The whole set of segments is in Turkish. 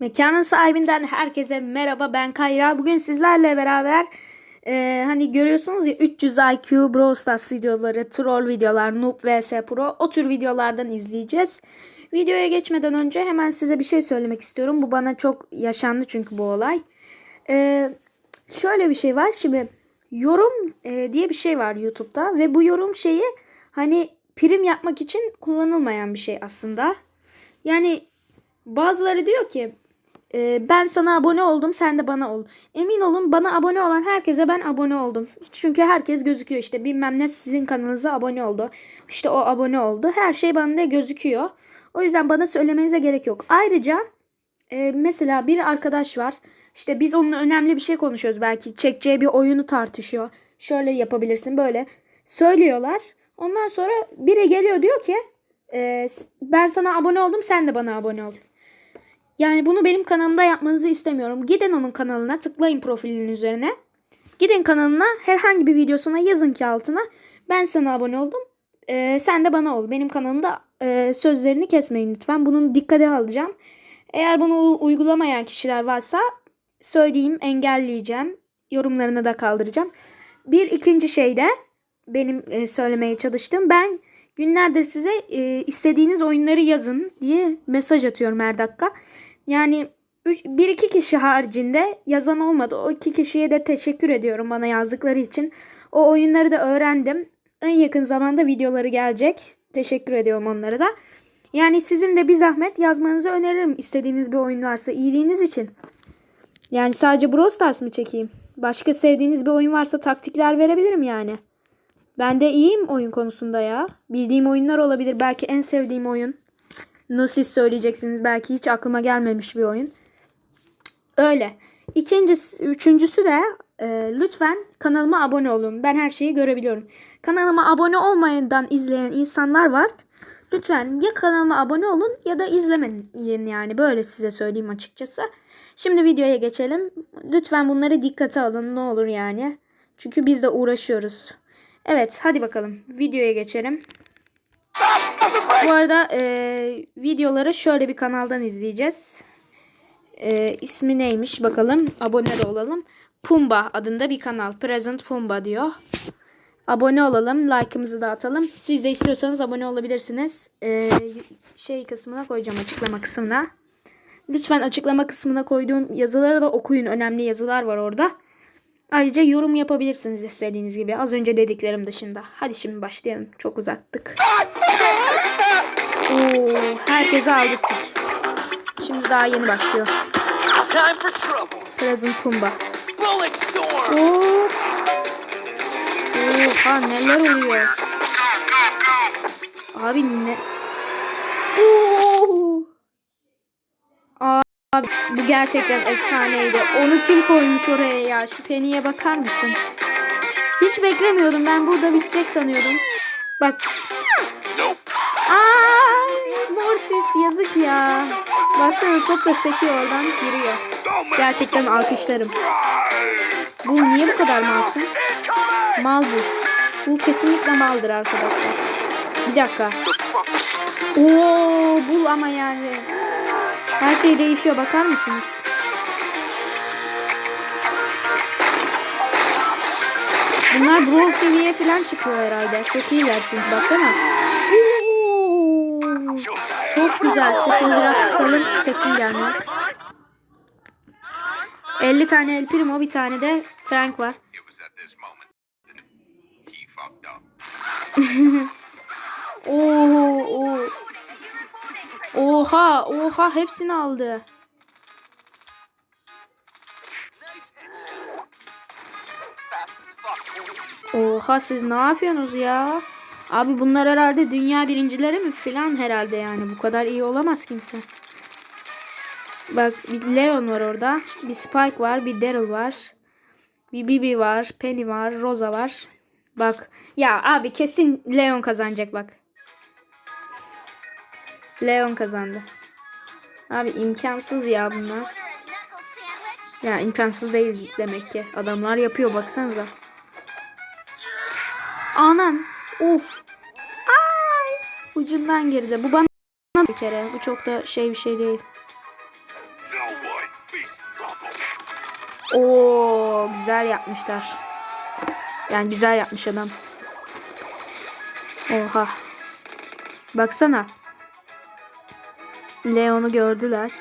Mekanın sahibinden herkese merhaba ben Kayra. Bugün sizlerle beraber e, hani görüyorsunuz ya 300 IQ Brawl Stars videoları, troll videolar, Noob vs Pro o tür videolardan izleyeceğiz. Videoya geçmeden önce hemen size bir şey söylemek istiyorum. Bu bana çok yaşandı çünkü bu olay. E, şöyle bir şey var. Şimdi yorum e, diye bir şey var YouTube'da ve bu yorum şeyi hani prim yapmak için kullanılmayan bir şey aslında. Yani bazıları diyor ki e, ben sana abone oldum sen de bana ol. Emin olun bana abone olan herkese ben abone oldum. Çünkü herkes gözüküyor işte bilmem ne sizin kanalınıza abone oldu. İşte o abone oldu. Her şey bana gözüküyor. O yüzden bana söylemenize gerek yok. Ayrıca e, mesela bir arkadaş var. İşte biz onunla önemli bir şey konuşuyoruz belki. Çekeceği bir oyunu tartışıyor. Şöyle yapabilirsin böyle. Söylüyorlar. Ondan sonra biri geliyor diyor ki e, ben sana abone oldum sen de bana abone ol. Yani bunu benim kanalımda yapmanızı istemiyorum. Gidin onun kanalına tıklayın profilinin üzerine. Gidin kanalına herhangi bir videosuna yazın ki altına ben sana abone oldum. e, sen de bana ol. Benim kanalımda e, sözlerini kesmeyin lütfen. Bunun dikkate alacağım. Eğer bunu uygulamayan kişiler varsa söyleyeyim engelleyeceğim. Yorumlarını da kaldıracağım. Bir ikinci şey de benim e, söylemeye çalıştığım ben günlerdir size e, istediğiniz oyunları yazın diye mesaj atıyorum her dakika. Yani üç, bir iki kişi haricinde yazan olmadı. O iki kişiye de teşekkür ediyorum bana yazdıkları için. O oyunları da öğrendim. En yakın zamanda videoları gelecek. Teşekkür ediyorum onlara da. Yani sizin de bir zahmet yazmanızı öneririm istediğiniz bir oyun varsa iyiliğiniz için. Yani sadece Brawl Stars mı çekeyim? Başka sevdiğiniz bir oyun varsa taktikler verebilirim yani. Ben de iyiyim oyun konusunda ya. Bildiğim oyunlar olabilir. Belki en sevdiğim oyun. No siz söyleyeceksiniz. Belki hiç aklıma gelmemiş bir oyun. Öyle. İkincisi, üçüncüsü de e, lütfen kanalıma abone olun. Ben her şeyi görebiliyorum. Kanalıma abone olmayandan izleyen insanlar var. Lütfen ya kanalıma abone olun ya da izlemeyin yani. Böyle size söyleyeyim açıkçası. Şimdi videoya geçelim. Lütfen bunları dikkate alın ne olur yani. Çünkü biz de uğraşıyoruz. Evet hadi bakalım videoya geçelim. Bu arada e, videoları şöyle bir kanaldan izleyeceğiz. E, ismi neymiş bakalım. Abone de olalım. Pumba adında bir kanal. Present Pumba diyor. Abone olalım. Like'ımızı da atalım. Siz de istiyorsanız abone olabilirsiniz. E, şey kısmına koyacağım açıklama kısmına. Lütfen açıklama kısmına koyduğum yazıları da okuyun. Önemli yazılar var orada. Ayrıca yorum yapabilirsiniz istediğiniz gibi. Az önce dediklerim dışında. Hadi şimdi başlayalım. Çok uzattık. Oo, herkese aldık. Şimdi daha yeni başlıyor. Present Pumba. Oo. Oha neler oluyor? Abi ne? Oo. Abi bu gerçekten efsaneydi. Onu kim koymuş oraya ya? Şu Penny'e bakar mısın? Hiç beklemiyordum. Ben burada bitecek sanıyordum. Bak. Ay, Mortis yazık ya. Baksana çok da sekiyor oradan giriyor. Gerçekten alkışlarım. Bu niye bu kadar malsın? Mal bu. Bu kesinlikle maldır arkadaşlar. Bir dakika. Oo, bul ama yani. Her şey değişiyor bakar mısınız? Bunlar Brawl seviye falan çıkıyor herhalde. Çok iyiler çünkü baksana. Çok güzel. Sesini biraz kısalım. Sesim gelmiyor. 50 tane El Primo bir tane de Frank var. Oo, oo. Oha, oha hepsini aldı. Oha siz ne yapıyorsunuz ya? Abi bunlar herhalde dünya birincileri mi filan herhalde yani. Bu kadar iyi olamaz kimse. Bak bir Leon var orada. Bir Spike var. Bir Daryl var. Bir Bibi var. Penny var. Rosa var. Bak. Ya abi kesin Leon kazanacak bak. Leon kazandı. Abi imkansız ya bunlar. Ya imkansız değil demek ki. Adamlar yapıyor baksanıza. Anam. Uf. Ay. Ucundan girdi. Bu bana bir kere. Bu çok da şey bir şey değil. Oo güzel yapmışlar. Yani güzel yapmış adam. Oha. Baksana. Leon'u gördüler.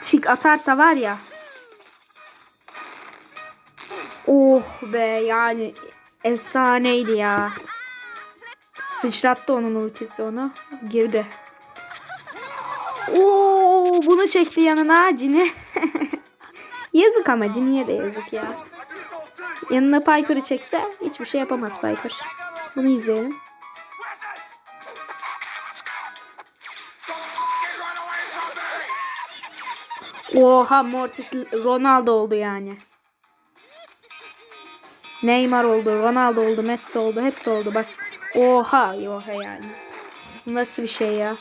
Tik atarsa var ya. Oh be yani efsaneydi ya. Sıçrattı onun ultisi onu. Girdi. Oo bunu çekti yanına Cini. yazık ama Cini'ye de yazık ya. Yanına Piper'ı çekse hiçbir şey yapamaz Piper. Bunu izleyelim. Oha Mortis Ronaldo oldu yani. Neymar oldu, Ronaldo oldu, Messi oldu, hepsi oldu. Bak oha oha yani. Nasıl bir şey ya?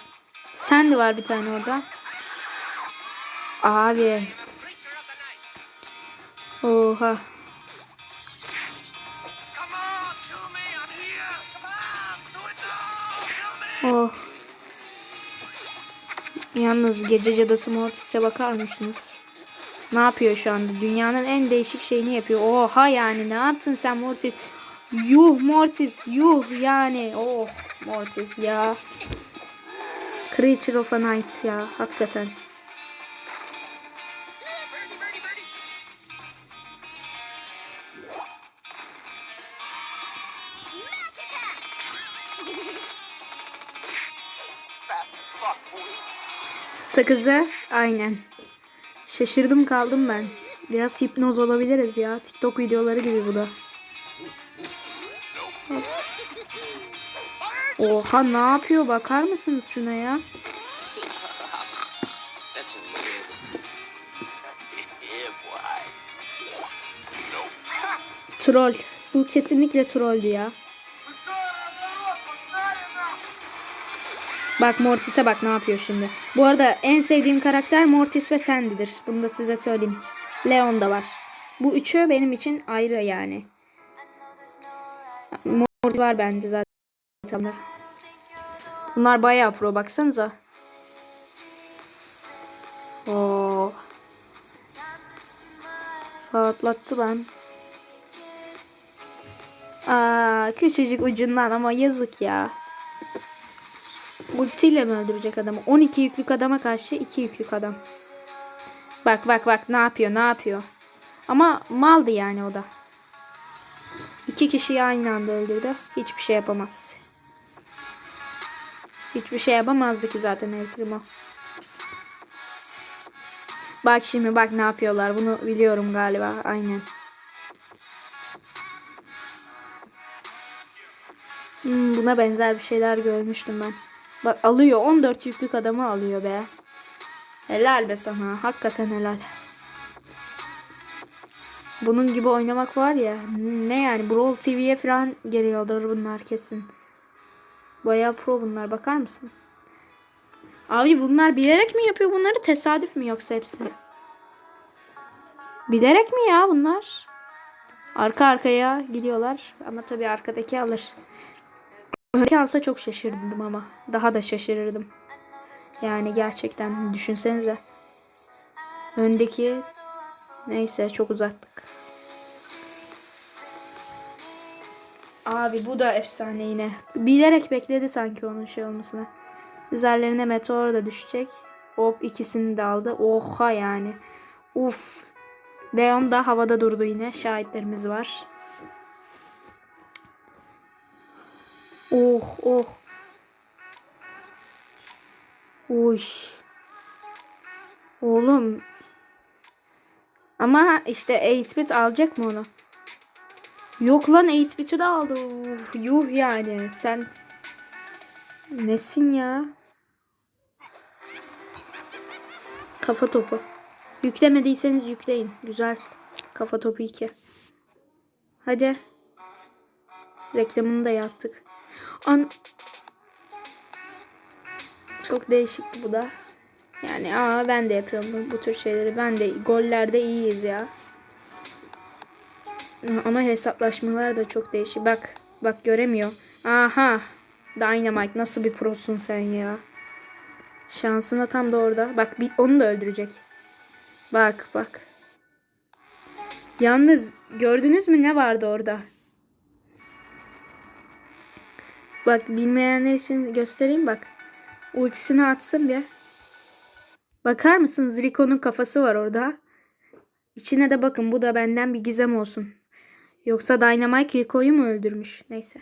Sandy var bir tane orada. Abi. Oha. Oh. Yalnız gece cadısı Mortis'e bakar mısınız? Ne yapıyor şu anda? Dünyanın en değişik şeyini yapıyor. Oha yani ne yaptın sen Mortis? Yuh Mortis yuh yani. Oh Mortis ya. Creature of a Night ya hakikaten. Sakızı aynen. Şaşırdım kaldım ben. Biraz hipnoz olabiliriz ya. TikTok videoları gibi bu da. Oha ne yapıyor bakar mısınız şuna ya? Troll. Bu kesinlikle trolldü ya. Bak Mortis'e bak ne yapıyor şimdi. Bu arada en sevdiğim karakter Mortis ve Sandy'dir. Bunu da size söyleyeyim. Leon da var. Bu üçü benim için ayrı yani. Mortis var bende zaten. Bunlar bayağı pro baksanıza. Oo. Patlattı lan. Aa, küçücük ucundan ama yazık ya. Ultiyle mi öldürecek adamı? 12 yüklük adama karşı 2 yüklük adam. Bak bak bak ne yapıyor ne yapıyor. Ama maldı yani o da. İki kişiyi aynı anda öldürdü. Hiçbir şey yapamaz. Hiçbir şey yapamazdı ki zaten El. Bak şimdi bak ne yapıyorlar. Bunu biliyorum galiba. Aynen. Hmm, buna benzer bir şeyler görmüştüm ben. Bak alıyor 14 yüklük adamı alıyor be. Helal be sana. Hakikaten helal. Bunun gibi oynamak var ya. Ne yani Brawl TV'ye falan geliyordur bunlar kesin. Bayağı pro bunlar bakar mısın? Abi bunlar bilerek mi yapıyor bunları tesadüf mü yoksa hepsi? Bilerek mi ya bunlar? Arka arkaya gidiyorlar ama tabii arkadaki alır. Öndeki alsa çok şaşırdım ama. Daha da şaşırırdım. Yani gerçekten düşünsenize. Öndeki neyse çok uzattık. Abi bu da efsane yine. Bilerek bekledi sanki onun şey olmasını. Üzerlerine meteor da düşecek. Hop ikisini de aldı. Oha yani. Uf. Leon da havada durdu yine. Şahitlerimiz var. Oh oh. Uy. Oğlum. Ama işte 8-bit alacak mı onu? Yok lan 8-bit'i de aldı. Uf, yuh yani. Sen nesin ya? Kafa topu. Yüklemediyseniz yükleyin. Güzel. Kafa topu 2. Hadi. Reklamını da yaptık. An Çok değişikti bu da. Yani aa ben de yapıyorum bu, tür şeyleri. Ben de gollerde iyiyiz ya. Ama hesaplaşmalar da çok değişik. Bak bak göremiyor. Aha. Dynamite nasıl bir prosun sen ya. Şansına tam da orada. Bak bir, onu da öldürecek. Bak bak. Yalnız gördünüz mü ne vardı orada? Bak bilmeyenler için göstereyim bak. Ultisini atsın bir. Bakar mısınız? Rico'nun kafası var orada. İçine de bakın bu da benden bir gizem olsun. Yoksa Dynamite Rico'yu mu öldürmüş? Neyse.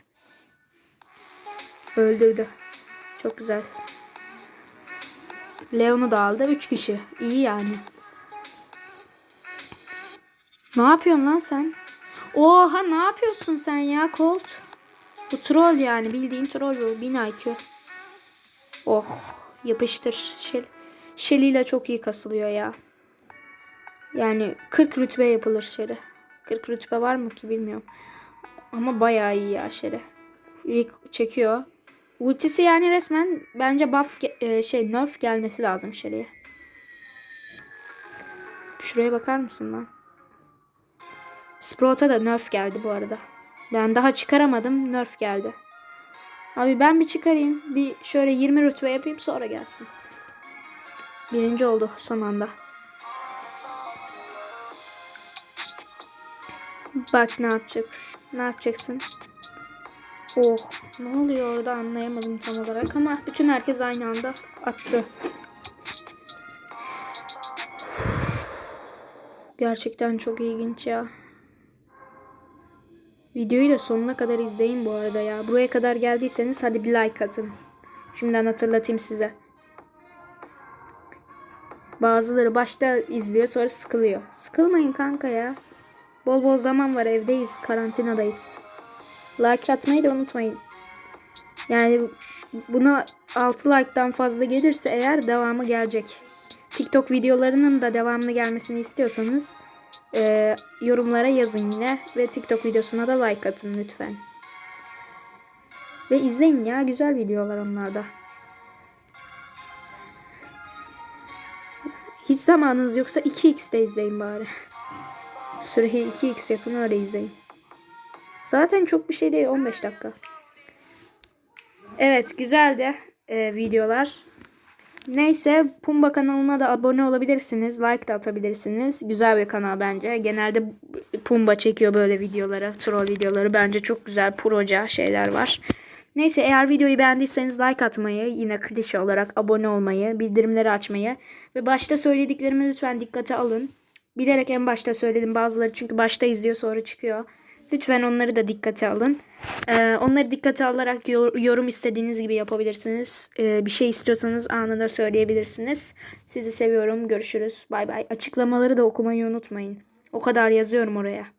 Öldürdü. Çok güzel. Leon'u da aldı. Üç kişi. İyi yani. Ne yapıyorsun lan sen? Oha ne yapıyorsun sen ya Colt? Bu troll yani bildiğin troll bu. 1000 IQ. Oh yapıştır. Şel, Shelly ile çok iyi kasılıyor ya. Yani 40 rütbe yapılır Shelly. 40 rütbe var mı ki bilmiyorum. Ama bayağı iyi ya Shelly. Rick çekiyor. Ultisi yani resmen bence buff e, şey nerf gelmesi lazım Shelly'ye. Şuraya bakar mısın lan? Sprout'a da nerf geldi bu arada. Ben daha çıkaramadım. Nerf geldi. Abi ben bir çıkarayım. Bir şöyle 20 rütbe yapayım sonra gelsin. Birinci oldu son anda. Bak ne yapacak. Ne yapacaksın? Oh ne oluyor orada anlayamadım tam olarak ama bütün herkes aynı anda attı. Gerçekten çok ilginç ya. Videoyu da sonuna kadar izleyin bu arada ya. Buraya kadar geldiyseniz hadi bir like atın. Şimdiden hatırlatayım size. Bazıları başta izliyor sonra sıkılıyor. Sıkılmayın kanka ya. Bol bol zaman var evdeyiz karantinadayız. Like atmayı da unutmayın. Yani buna 6 like'dan fazla gelirse eğer devamı gelecek. TikTok videolarının da devamlı gelmesini istiyorsanız e, yorumlara yazın yine ve TikTok videosuna da like atın lütfen. Ve izleyin ya güzel videolar onlarda. Hiç zamanınız yoksa 2x'te izleyin bari. Süreyi 2x yapın öyle izleyin. Zaten çok bir şey değil 15 dakika. Evet güzeldi e, videolar. Neyse Pumba kanalına da abone olabilirsiniz. Like de atabilirsiniz. Güzel bir kanal bence. Genelde Pumba çekiyor böyle videoları. Troll videoları. Bence çok güzel proca şeyler var. Neyse eğer videoyu beğendiyseniz like atmayı, yine klişe olarak abone olmayı, bildirimleri açmayı ve başta söylediklerimi lütfen dikkate alın. Bilerek en başta söyledim bazıları çünkü başta izliyor sonra çıkıyor. Lütfen onları da dikkate alın. Ee, onları dikkate alarak yor- yorum istediğiniz gibi yapabilirsiniz. Ee, bir şey istiyorsanız anında söyleyebilirsiniz. Sizi seviyorum. Görüşürüz. Bay bay. Açıklamaları da okumayı unutmayın. O kadar yazıyorum oraya.